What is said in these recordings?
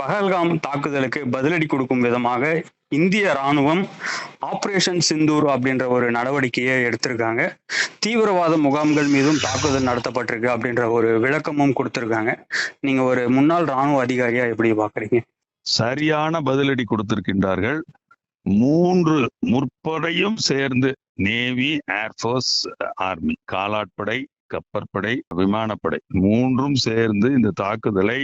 பகல்காம் தாக்குதலுக்கு பதிலடி கொடுக்கும் விதமாக இந்திய ராணுவம் ஆபரேஷன் சிந்தூர் அப்படின்ற ஒரு நடவடிக்கையை எடுத்திருக்காங்க. தீவிரவாத முகாம்கள் மீதும் தாக்குதல் நடத்தப்பட்டிருக்கு அப்படின்ற ஒரு விளக்கமும் கொடுத்திருக்காங்க. நீங்க ஒரு முன்னாள் ராணுவ அதிகாரியா எப்படி பாக்குறீங்க? சரியான பதிலடி கொடுத்திருக்கின்றார்கள். மூன்று முற்படையும் சேர்ந்து நேவி ஏர்ஃபோர்ஸ் ஆர்மி காலாட்படை கப்பற்படை விமானப்படை மூன்றும் சேர்ந்து இந்த தாக்குதலை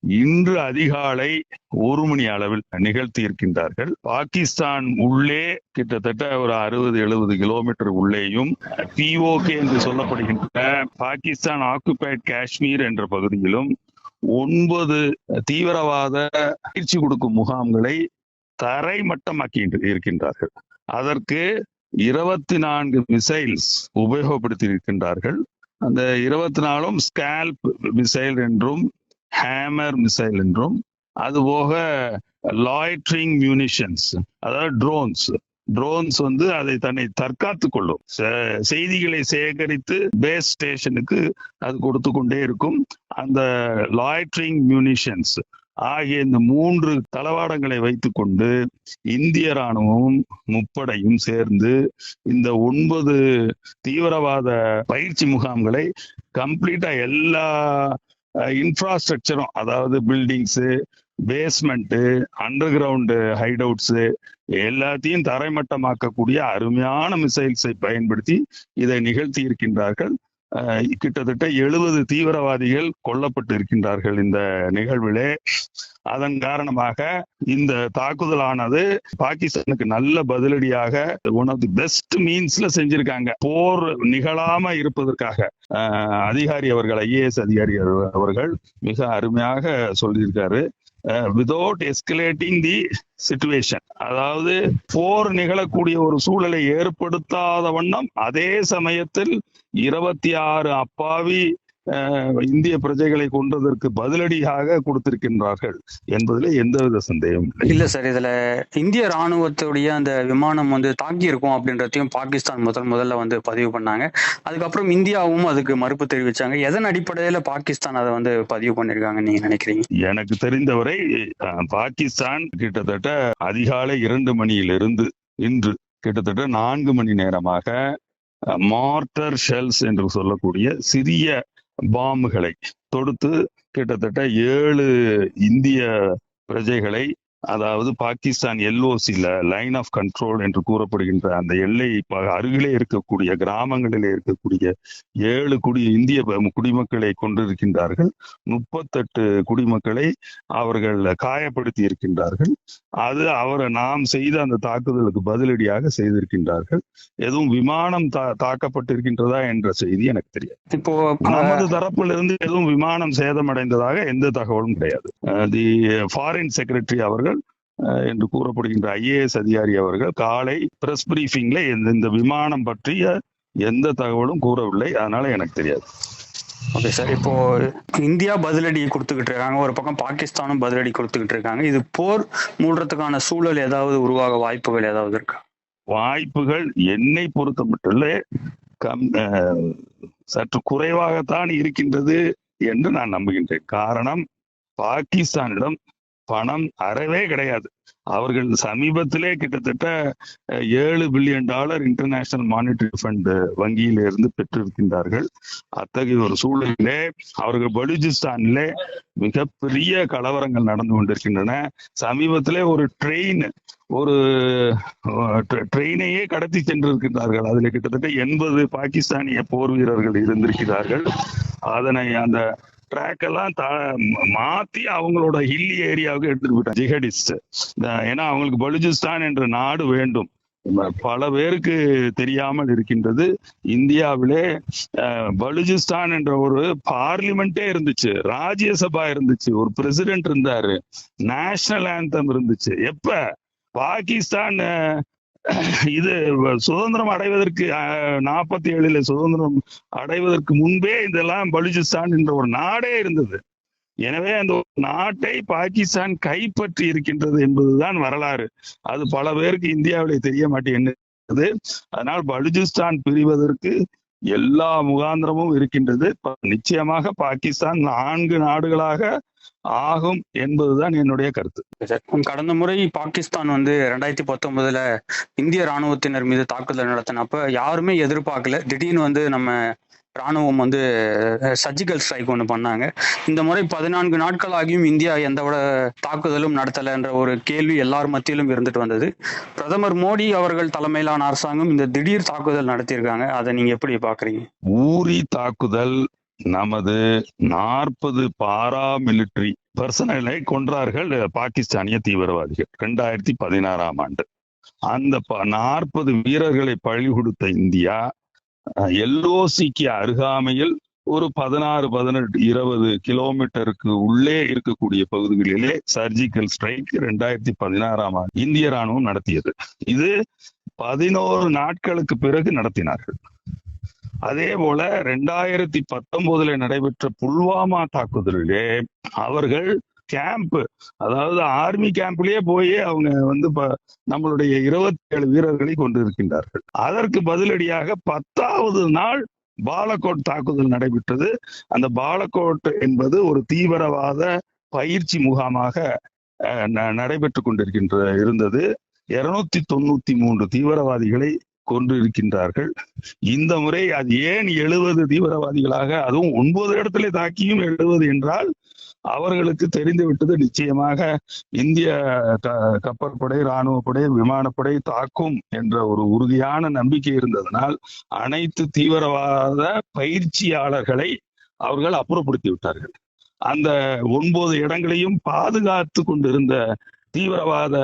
இன்று அதிகாலை ஒரு மணி அளவில் நிகழ்த்தி இருக்கின்றார்கள் பாகிஸ்தான் உள்ளே கிட்டத்தட்ட ஒரு அறுபது எழுபது கிலோமீட்டர் உள்ளேயும் பிஓகே என்று சொல்லப்படுகின்ற பாகிஸ்தான் ஆக்குபைட் காஷ்மீர் என்ற பகுதியிலும் ஒன்பது தீவிரவாத பயிற்சி கொடுக்கும் முகாம்களை தரைமட்டமாக்கி இருக்கின்றார்கள். அதற்கு இருபத்தி நான்கு மிசைல்ஸ் உபயோகப்படுத்தி இருக்கின்றார்கள் அந்த இருபத்தி நாலும் ஸ்கேல்ப் மிசைல் என்றும் ஹேமர் மிசைல் என்றும் அது போக லாய்ட்ரிங் மியூனிஷன்ஸ் அதாவது ட்ரோன்ஸ் ட்ரோன்ஸ் வந்து அதை தன்னை தற்காத்து கொள்ளும். செய்திகளை சேகரித்து பேஸ் ஸ்டேஷனுக்கு அது கொடுத்து கொண்டே இருக்கும். அந்த லாய்ட்ரிங் மியூனிஷன்ஸ் ஆகிய இந்த மூன்று தளவாடங்களை வைத்துக்கொண்டு இந்திய ராணுவமும் முப்படையும் சேர்ந்து இந்த ஒன்பது தீவிரவாத பயிற்சி முகாம்களை கம்ப்ளீட்டா எல்லா இன்ஃப்ராஸ்ட்ரக்சரும் அதாவது buildings basement underground hideouts எல்லாத்தையும் தரைமட்டமாக்கக்கூடிய அருமையான மிசைல்ஸை பயன்படுத்தி இதை நிகழ்த்தி இருக்கின்றார்கள். கிட்டத்தட்ட எழுபது தீவிரவாதிகள் கொல்லப்பட்டு இருக்கின்றார்கள் இந்த நிகழ்விலே. அதன் காரணமாக இந்த தாக்குதலானது பாகிஸ்தானுக்கு நல்ல பதிலடியாக ஒன் ஆஃப் தி பெஸ்ட் மீன்ஸ்ல செஞ்சிருக்காங்க. போர் நிகழாம இருப்பதற்காக. அதிகாரி அவர்கள் ஐஏஎஸ் அதிகாரி அவர்கள் மிக அருமையாக சொல்லியிருக்காரு. விதவுட் எஸ்கலேட்டிங் தி சிச்சுவேஷன் அதாவது போர் நிகழக்கூடிய ஒரு சூழலை ஏற்படுத்தாத வண்ணம் அதே சமயத்தில் இருபத்தி ஆறு அப்பாவி இந்திய பிரஜைகளை கொன்றதற்கு பதிலடியாக கொடுத்திருக்கின்றார்கள் என்பதில் எந்தவித சந்தேகமும் இல்லை. சார் இதுல இந்திய ராணுவத்துடைய அந்த விமானம் வந்து தாக்கி இருக்கும் அப்படின்றதையும் பாகிஸ்தான் முதல் முதல்ல வந்து பதிவு பண்ணாங்க. அதுக்கப்புறம் இந்தியாவும் அதுக்கு மறுப்பு தெரிவிச்சாங்க. எதன் அடிப்படையில பாகிஸ்தான் அதை வந்து பதிவு பண்ணிருக்காங்க நீங்க நினைக்கிறீங்க? எனக்கு தெரிந்தவரை பாகிஸ்தான் கிட்டத்தட்ட அதிகாலை இரண்டு மணியிலிருந்து இன்று கிட்டத்தட்ட நான்கு மணி நேரமாக மார்டர் ஷெல்ஸ் என்று சொல்லக்கூடிய சிறிய பாம்புகளை தொடுத்து கிட்டத்தட்ட ஏழு இந்திய பிரஜைகளை அதாவது பாகிஸ்தான் எல்ஓசில லைன் ஆஃப் கண்ட்ரோல் என்று கூறப்படுகின்ற அந்த எல்லை அருகிலே இருக்கக்கூடிய கிராமங்களிலே இருக்கக்கூடிய ஏழு குடி இந்திய குடிமக்களை கொண்டிருக்கின்றார்கள். முப்பத்தெட்டு குடிமக்களை அவர்கள் காயப்படுத்தி இருக்கின்றார்கள். அது அவர் நாம் செய்த அந்த தாக்குதலுக்கு பதிலடியாக செய்திருக்கின்றார்கள். எதுவும் விமானம் தா தாக்கப்பட்டிருக்கின்றதா என்ற செய்தி எனக்கு தெரியாது. இப்போ நமது தரப்பிலிருந்து எதுவும் விமானம் சேதமடைந்ததாக எந்த தகவலும் கிடையாது. தி ஃபாரின் செக்ரட்டரி அவர்கள் என்று கூறப்படுகின்ற ஐஏஎஸ் அதிகாரி அவர்கள் காலை பிரஸ் பிரீஃபிங்ல இந்த விமானம் பற்றிய எந்த தகவலும் கூறவில்லை. அதனால எனக்கு தெரியாது. ஓகே சார் இப்போ இந்தியா பதிலடி கொடுத்துக்கிட்டு இருக்காங்க. ஒரு பக்கம் பாகிஸ்தானும் பதிலடி கொடுத்துக்கிட்டு இருக்காங்க. இது போர் மூடுறதுக்கான சூழல் ஏதாவது உருவாக வாய்ப்புகள் ஏதாவது இருக்கா? வாய்ப்புகள் என்னை பொறுத்த மட்டும் கம் சற்று குறைவாகத்தான் இருக்கின்றது என்று நான் நம்புகின்றேன். காரணம் பாகிஸ்தானிடம் பணம் அறவே கிடையாது. அவர்கள் சமீபத்திலே கிட்டத்தட்ட ஏழு billion dollar international monetary fund வங்கியில இருந்து பெற்றிருக்கின்றார்கள். அத்தகைய ஒரு சூழலிலே அவர்கள் பலூச்சிஸ்தானிலே மிகப்பெரிய கலவரங்கள் நடந்து கொண்டிருக்கின்றன. சமீபத்திலே ஒரு ட்ரெயின் ஒரு ட்ரெயினையே கடத்தி சென்றிருக்கிறார்கள் அதில் கிட்டத்தட்ட எண்பது பாகிஸ்தானிய போர் வீரர்கள் இருந்திருக்கிறார்கள். அதனை அந்த ட்ராக் எல்லாம் மாத்தி அவங்களோட ஹில்லி ஏரியாவுக்கு எடுத்துட்டு போயிட்டாங்க. ஜிஹடிஸ்ட் ஏன்னா அவங்களுக்கு பலுஜிஸ்தான் என்ற நாடு வேண்டும். பல பேருக்கு தெரியாமல் இருக்கின்றது. இந்தியாவிலே பலுஜிஸ்தான் என்ற ஒரு பார்லிமெண்டே இருந்துச்சு. ராஜ்யசபா இருந்துச்சு. ஒரு பிரசிடென்ட் இருந்தாரு. நேஷனல் ஆந்தம் இருந்துச்சு. எப்ப? பாகிஸ்தான் இது சுதந்திரம் அடைவதற்கு நாற்பத்தி ஏழுல சுதந்திரம் அடைவதற்கு முன்பே இதெல்லாம் பலுச்சிஸ்தான் என்ற ஒரு நாடே இருந்தது. எனவே அந்த நாட்டை பாகிஸ்தான் கைப்பற்றி இருக்கின்றது என்பதுதான் வரலாறு. அது பல பேருக்கு இந்தியாவிலே தெரிய மாட்டேங்குது. அதனால் பலுச்சிஸ்தான் பிரிவதற்கு எல்லா முகாந்திரமும் இருக்கின்றது. நிச்சயமாக பாகிஸ்தான் நான்கு நாடுகளாக ஆகும் என்பதுதான் என்னுடைய கருத்து. கடந்த முறை பாகிஸ்தான் வந்து ரெண்டாயிரத்தி பத்தொன்பதுல இந்திய ராணுவத்தினர் மீது தாக்குதல் நடத்தினப்ப யாருமே எதிர்பார்க்கல. திடீர்னு வந்து நம்ம ராணுவம் வந்து சர்ஜிக்கல் ஸ்ட்ரைக் ஒன்று பண்ணாங்க. இந்த முறை பதினான்கு நாட்கள் ஆகியும் இந்தியா எந்த விட தாக்குதலும் நடத்தலை என்ற ஒரு கேள்வி எல்லார் மத்தியிலும் இருந்துட்டு வந்தது. பிரதமர் மோடி அவர்கள் தலைமையிலான அரசாங்கம் இந்த திடீர் தாக்குதல் நடத்தியிருக்காங்க. அதை நீங்க எப்படி பாக்குறீங்க? ஊரி தாக்குதல் நமது நாற்பது பாரா மிலிட்டரி பர்சனலை கொன்றார்கள் பாகிஸ்தானிய தீவிரவாதிகள் ரெண்டாயிரத்தி பதினாறாம் ஆண்டு. அந்த நாற்பது வீரர்களை பழி கொடுத்த இந்தியா எல்ஓசிக்கு அருகாமையில் ஒரு பதினாறு பதினெட்டு இருபது கிலோமீட்டருக்கு உள்ளே இருக்கக்கூடிய பகுதிகளிலே சர்ஜிக்கல் ஸ்ட்ரைக் ரெண்டாயிரத்தி பதினாறாம் ஆண்டு இந்திய ராணுவம் நடத்தியது. இது பதினோரு நாட்களுக்கு பிறகு நடத்தினார்கள். அதே போல ரெண்டாயிரத்தி பத்தொன்பதுல நடைபெற்ற புல்வாமா தாக்குதலிலே அவர்கள் கேம்ப் அதாவது ஆர்மி கேம்ப்லயே போய் அவங்க வந்து நம்மளுடைய இருபத்தி ஏழு வீரர்களை கொண்டிருக்கின்றார்கள் அதற்கு பதிலடியாக பத்தாவது நாள் பாலக்கோட் தாக்குதல் நடைபெற்றது. அந்த பாலக்கோட் என்பது ஒரு தீவிரவாத பயிற்சி முகாமாக நடைபெற்று கொண்டிருக்கின்ற இருந்தது. இருநூத்தி தொண்ணூத்தி மூன்று தீவிரவாதிகளை கொண்டிருக்கின்றார்கள் இந்த முறை அது ஏன் எழுபது தீவிரவாதிகளாக அதுவும் ஒன்பது இடத்துல தாக்கியும் எழுபது என்றால் அவர்களுக்கு தெரிந்துவிட்டது நிச்சயமாக. இந்திய கப்பற்படை இராணுவப்படை விமானப்படை தாக்கும் என்ற ஒரு உறுதியான நம்பிக்கை இருந்ததனால் அனைத்து தீவிரவாத பயிற்சியாளர்களை அவர்கள் அப்புறப்படுத்தி விட்டார்கள். அந்த ஒன்பது இடங்களையும் பாதுகாத்து கொண்டிருந்த தீவிரவாத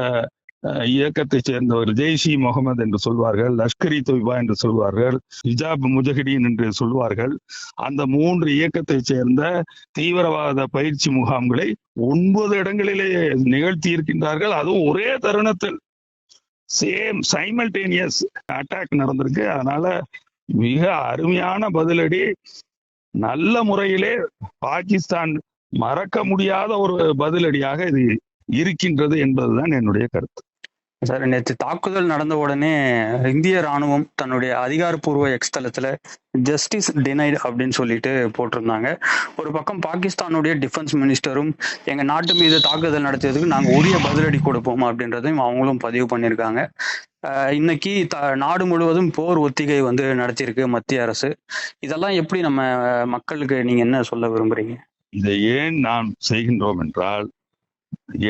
இயக்கத்தை சேர்ந்தவர் ஜெய்ஷி முகமது என்று சொல்வார்கள் லஷ்கரி தொய்பா என்று சொல்வார்கள் ஹிஜாப் முஜஹிடீன் என்று சொல்வார்கள். அந்த மூன்று இயக்கத்தை சேர்ந்த தீவிரவாத பயிற்சி முகாம்களை ஒன்பது இடங்களிலே நிகழ்த்தி இருக்கின்றார்கள். அதுவும் ஒரே தருணத்தில். சேம் சைமல்டேனியஸ் அட்டாக் நடந்திருக்கு. அதனால மிக அருமையான பதிலடி. நல்ல முறையிலே பாகிஸ்தான் மறக்க முடியாத ஒரு பதிலடியாக இது இருக்கின்றது என்பதுதான் என்னுடைய கருத்து. சார் நேற்று தாக்குதல் நடந்த உடனே இந்திய ராணுவம் தன்னுடைய அதிகாரப்பூர்வ எக்ஸ் தளத்துல ஜஸ்டிஸ் டினைட் அப்படின்னு சொல்லிட்டு போட்டிருந்தாங்க. ஒரு பக்கம் பாகிஸ்தானுடைய டிஃபென்ஸ் மினிஸ்டரும் எங்க நாட்டு மீது தாக்குதல் நடத்தியதுக்கு நாங்க உரிய பதிலடி கொடுப்போம் அப்படின்றதையும் அவங்களும் பதிவு பண்ணியிருக்காங்க. இன்னைக்கு த நாடு முழுவதும் போர் ஒத்திகை வந்து நடத்தியிருக்கு மத்திய அரசு. இதெல்லாம் எப்படி நம்ம மக்களுக்கு நீங்க என்ன சொல்ல விரும்புறீங்க? இதை ஏன் நாம் செய்கின்றோம் என்றால்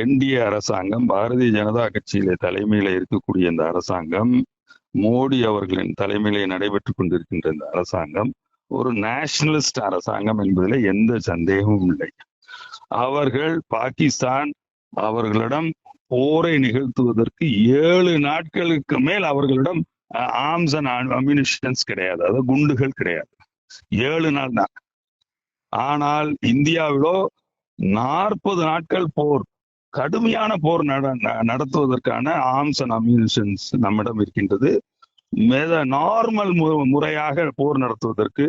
என்டிஏ அரசாங்கம் பாரதிய ஜனதா கட்சியில தலைமையில இருக்கக்கூடிய இந்த அரசாங்கம் மோடி அவர்களின் தலைமையிலே நடைபெற்றுக் கொண்டிருக்கின்ற இந்த அரசாங்கம் ஒரு நேஷனலிஸ்ட் அரசாங்கம் என்பதில் எந்த சந்தேகமும் இல்லை. அவர்கள் பாகிஸ்தான் அவர்களிடம் போரை நிகழ்த்துவதற்கு ஏழு நாட்களுக்கு மேல் அவர்களிடம் ஆர்ம்ஸ் அண்ட் அம்யூனிஷன்ஸ் கிடையாது. அதாவது குண்டுகள் கிடையாது. ஏழு நாள் தான். ஆனால் இந்தியாவிலோ நாற்பது நாட்கள் போர். கடுமையான போர் நட நடத்துவதற்கான ஆர்ம்ஸ் அண்ட் அம்யூனிஷன்ஸ் நம்மிடம் இருக்கின்றது. மித நார்மல் முறையாக போர் நடத்துவதற்கு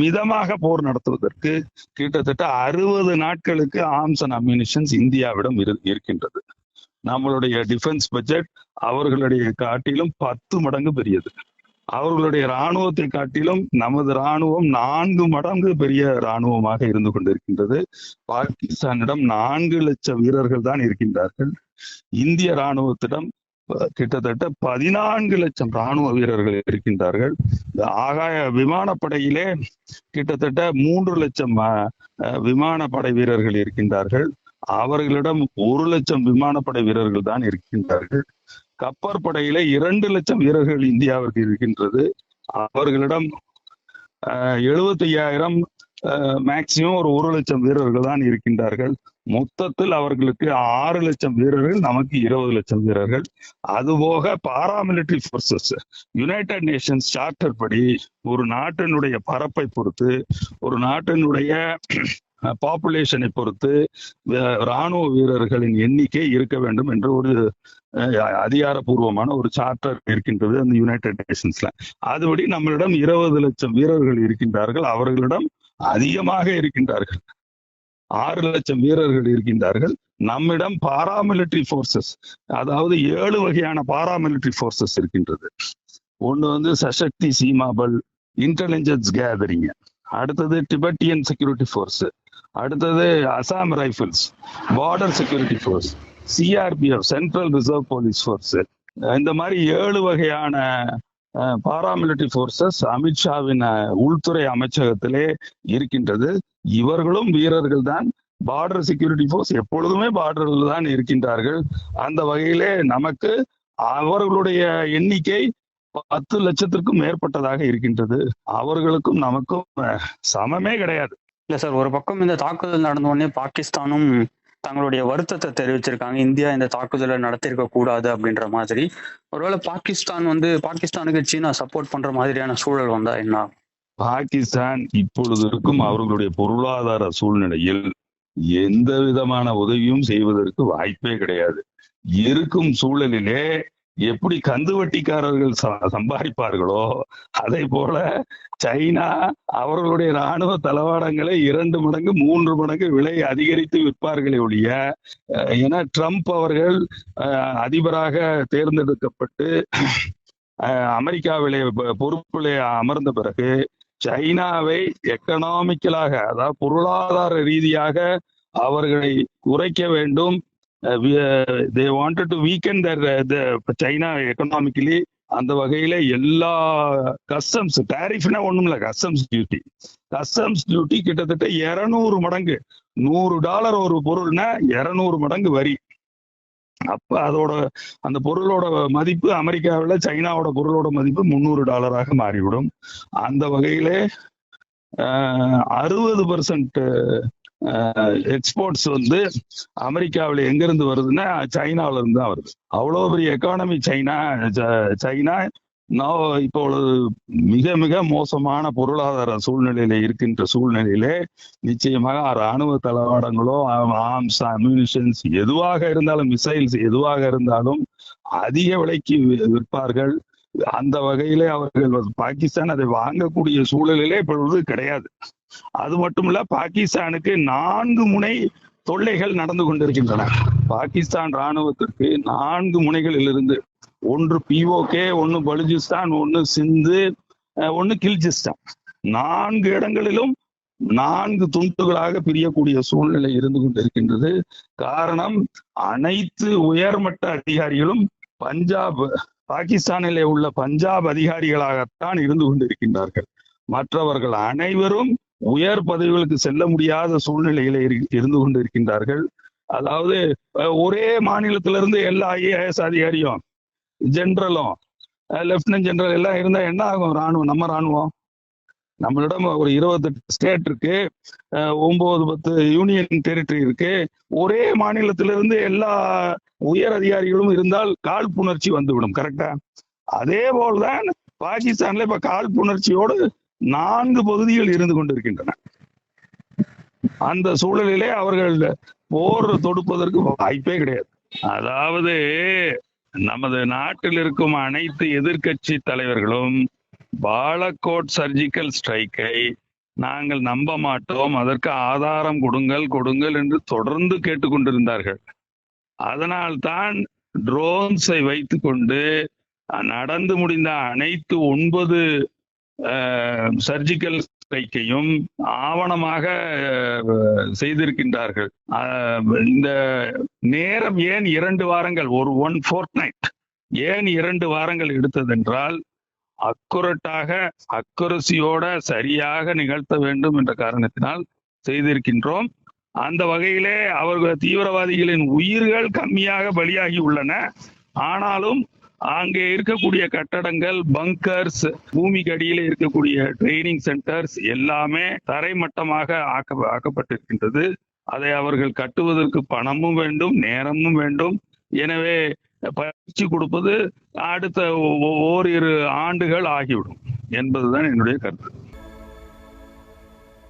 மிதமாக போர் நடத்துவதற்கு கிட்டத்தட்ட அறுபது நாட்களுக்கு ஆர்ம்ஸ் அண்ட் அம்யூனிஷன்ஸ் இந்தியாவிடம் இருக்கின்றது. நம்மளுடைய டிஃபென்ஸ் பட்ஜெட் அவர்களுடைய காட்டிலும் பத்து மடங்கு பெரியது. அவர்களுடைய இராணுவத்தை காட்டிலும் நமது இராணுவம் நான்கு மடங்கு பெரிய இராணுவமாக இருந்து கொண்டிருக்கின்றது. பாகிஸ்தானிடம் நான்கு லட்சம் வீரர்கள் தான் இருக்கின்றார்கள். இந்திய இராணுவத்திடம் கிட்டத்தட்ட பதினான்கு லட்சம் ராணுவ வீரர்கள் இருக்கின்றார்கள். ஆகாய விமானப்படையிலே கிட்டத்தட்ட மூன்று லட்சம் விமானப்படை வீரர்கள் இருக்கின்றார்கள். அவர்களிடம் ஒரு லட்சம் விமானப்படை வீரர்கள் தான் இருக்கின்றார்கள். கப்பற்படையில இரண்டு லட்சம் வீரர்கள் இந்தியாவிற்கு இருக்கின்றது. அவர்களிடம் எழுபத்தி ஐயாயிரம் மேக்சிமம் ஒரு ஒரு லட்சம் வீரர்கள் தான் இருக்கின்றார்கள். மொத்தத்தில் அவர்களுக்கு ஆறு லட்சம் வீரர்கள் நமக்கு இருபது லட்சம் வீரர்கள். அதுபோக paramilitary forces united nations charter படி ஒரு நாட்டினுடைய பரப்பை பொறுத்து ஒரு நாட்டினுடைய பாப்புலேஷனை பொறுத்து ராணுவ வீரர்களின் எண்ணிக்கை இருக்க வேண்டும் என்று ஒரு அதிகாரப்பூர்வமான ஒரு சார்ட்டர் இருக்கின்றது அந்த யுனைடெட் நேஷன்ஸ்ல அதுபடி நம்மளிடம் இருபது லட்சம் வீரர்கள் இருக்கின்றார்கள். அவர்களிடம் அதிகமாக இருக்கின்றார்கள். ஆறு லட்சம் வீரர்கள் இருக்கின்றார்கள். நம்மிடம் பாராமிலிட்டரி போர்சஸ் அதாவது ஏழு வகையான பாராமிலிட்டரி போர்சஸ் இருக்கின்றது. ஒன்று வந்து சசக்தி சீமாபல் இன்டெலிஜென்ஸ் கேதரிங் அடுத்தது டிபெட்டியன் செக்யூரிட்டி ஃபோர்ஸ் அடுத்தது Assam rifles border security force C R P F central reserve police force இந்த மாதிரி ஏழு வகையான பாராமிலிட்டரி ஃபோர்ஸஸ் அமித்ஷாவின் உள்துறை அமைச்சகத்திலே இருக்கின்றது. இவர்களும் வீரர்கள் தான். பார்டர் செக்யூரிட்டி ஃபோர்ஸ் எப்பொழுதுமே பார்டரில் தான் இருக்கின்றார்கள். அந்த வகையிலே நமக்கு அவர்களுடைய எண்ணிக்கை பத்து லட்சத்திற்கும் மேற்பட்டதாக இருக்கின்றது. அவர்களுக்கும் நமக்கும் சமமே கிடையாது. இல்ல சார் ஒரு பக்கம் இந்த தாக்குதல் நடந்த உடனே பாகிஸ்தானும் தங்களுடைய வருத்தத்தை தெரிவிச்சிருக்காங்க. இந்தியா இந்த தாக்குதலை நடத்திருக்க கூடாது அப்படின்ற மாதிரி. ஒருவேளை பாகிஸ்தான் வந்து பாகிஸ்தானுக்கு சீனா சப்போர்ட் பண்ற மாதிரியான சூழல் வந்தா என்ன? பாகிஸ்தான் இப்பொழுது இருக்கும் அவர்களுடைய பொருளாதார சூழ்நிலையில் எந்த விதமான உதவியும் செய்வதற்கு வாய்ப்பே கிடையாது. இருக்கும் சூழலிலே எப்படி கந்து வட்டிக்காரர்கள் ச- சம்பாதிப்பார்களோ அதை போல சைனா அவர்களுடைய ராணுவ தளவாடங்களை இரண்டு மடங்கு மூன்று மடங்கு விலை அதிகரித்து விற்பார்களே ஒழிய ஏன்னா ட்ரம்ப் அவர்கள் அஹ், அதிபராக தேர்ந்தெடுக்கப்பட்டு அமெரிக்காவிலே பொறுப்பிலே அமர்ந்த பிறகு சைனாவை எக்கனாமிக்கலாக அதாவது பொருளாதார ரீதியாக அவர்களை குறைக்க வேண்டும் they wanted to weaken China economically அந்த வகையில எல்லா கஸ்டம்ஸ் டேரிஃப்னா ஒண்ணும் இல்ல கஸ்டம்ஸ் டியூட்டி கஸ்டம்ஸ் டியூட்டி கிட்டத்தட்ட இருநூறு மடங்கு. நூறு டாலர் ஒரு பொருள்னா இருநூறு மடங்கு வரி. அப்ப அதோட அந்த பொருளோட மதிப்பு அமெரிக்காவில் சைனாவோட பொருளோட மதிப்பு முந்நூறு டாலராக மாறிவிடும். அந்த வகையிலே uh, அறுபது பர்சன்ட் எக்ஸ்போர்ட்ஸ் வந்து அமெரிக்காவில் எங்கிருந்து வருதுன்னா சைனாவில இருந்து தான் வருது. அவ்வளோ பெரிய எக்கானமி சைனா ச- சைனா நான் இப்பொழுது மிக மிக மோசமான பொருளாதார சூழ்நிலையில இருக்கின்ற சூழ்நிலையிலே நிச்சயமாக ராணுவ தளவாடங்களோ ஆர்ம்ஸ் அம்யூனிஷன்ஸ் எதுவாக இருந்தாலும் மிசைல்ஸ் எதுவாக இருந்தாலும் அதிக விலைக்கு விற்பார்கள். அந்த வகையிலே அவர்கள் பாகிஸ்தான் அதை வாங்கக்கூடிய சூழலிலே இப்பொழுது கிடையாது. அது மட்டும் இல்ல பாகிஸ்தானுக்கு நான்கு முனை தொல்லைகள் நடந்து கொண்டிருக்கின்றன. பாகிஸ்தான் ராணுவத்திற்கு நான்கு முனைகளில் இருந்து ஒன்று பிஓகே ஒன்று பலுஜிஸ்தான் ஒன்று சிந்து ஒன்று ஒன்னு கில்ஜிஸ்தான். நான்கு இடங்களிலும் நான்கு துண்டுகளாக பிரியக்கூடிய சூழ்நிலை இருந்து கொண்டிருக்கின்றது. காரணம் அனைத்து உயர்மட்ட அதிகாரிகளும் பஞ்சாப் பாகிஸ்தானிலே உள்ள பஞ்சாப் அதிகாரிகளாகத்தான் இருந்து கொண்டிருக்கின்றார்கள். மற்றவர்கள் அனைவரும் உயர் பதவிகளுக்கு செல்ல முடியாத சூழ்நிலையில இரு- இருந்து கொண்டிருக்கின்றார்கள். அதாவது ஒரே மாநிலத்திலிருந்து எல்லா ஐஏஎஸ் அதிகாரியும் ஜென்ரலும் லெப்டினன்ட் ஜெனரல் எல்லாம் இருந்தா என்ன ஆகும்? ராணுவம் நம்ம ராணுவம்? நம்மளிடம் ஒரு இருபத்தெட்டு ஸ்டேட் இருக்கு. அஹ், ஒன்பது பத்து யூனியன் டெரிட்டரி இருக்கு. ஒரே மாநிலத்திலிருந்து எல்லா உயர் அதிகாரிகளும் இருந்தால் காழ்ப்புணர்ச்சி வந்துவிடும் கரெக்டா அதே போல்தான் பாகிஸ்தான்ல இப்ப காழ்ப்புணர்ச்சியோடு நான்கு பகுதிகள் இருந்து கொண்டிருக்கின்றன. அந்த சூழலிலே அவர்கள் போர் தொடுப்பதற்கு வாய்ப்பே கிடையாது. அதாவது நமது நாட்டில் இருக்கும் அனைத்து எதிர்க்கட்சி தலைவர்களும் பாலக்கோட் சர்ஜிக்கல் ஸ்ட்ரைக்கை நாங்கள் நம்ப மாட்டோம். அதற்கு ஆதாரம் கொடுங்கள் கொடுங்கள் என்று தொடர்ந்து கேட்டுக்கொண்டிருந்தார்கள் அதனால்தான் ட்ரோன்ஸை வைத்துக்கொண்டு நடந்து முடிந்த அனைத்து ஒன்பது சர்ஜிக்கல் ஸ்ட்ரைக்கையும் ஆவணமாக செய்திருக்கின்றார்கள். இந்த நேரம் ஏன் இரண்டு வாரங்கள்? ஒரு ஒன் ஃபோர்த் நைட் ஏன் இரண்டு வாரங்கள் எடுத்ததென்றால் அக்குரட்டாக அக்குரசியோட சரியாக நிகழ்த்த வேண்டும் என்ற காரணத்தினால் செய்திருக்கின்றோம். அந்த வகையிலே அவர்கள் தீவிரவாதிகளின் உயிர்கள் கம்மியாக பலியாகி உள்ளன. ஆனாலும் அங்கே இருக்கக்கூடிய கட்டடங்கள் பங்கர்ஸ் பூமிக்கு அடியிலே இருக்கக்கூடிய ட்ரைனிங் சென்டர்ஸ் எல்லாமே தரைமட்டமாக ஆக்க ஆக்கப்பட்டிருக்கின்றது. அதை அவர்கள் கட்டுவதற்கு பணமும் வேண்டும் நேரமும் வேண்டும். எனவே பயிற்சி கொடுப்பது அடுத்த ஓரிரு ஆண்டுகள் ஆகிவிடும் என்பதுதான் என்னுடைய கருத்து.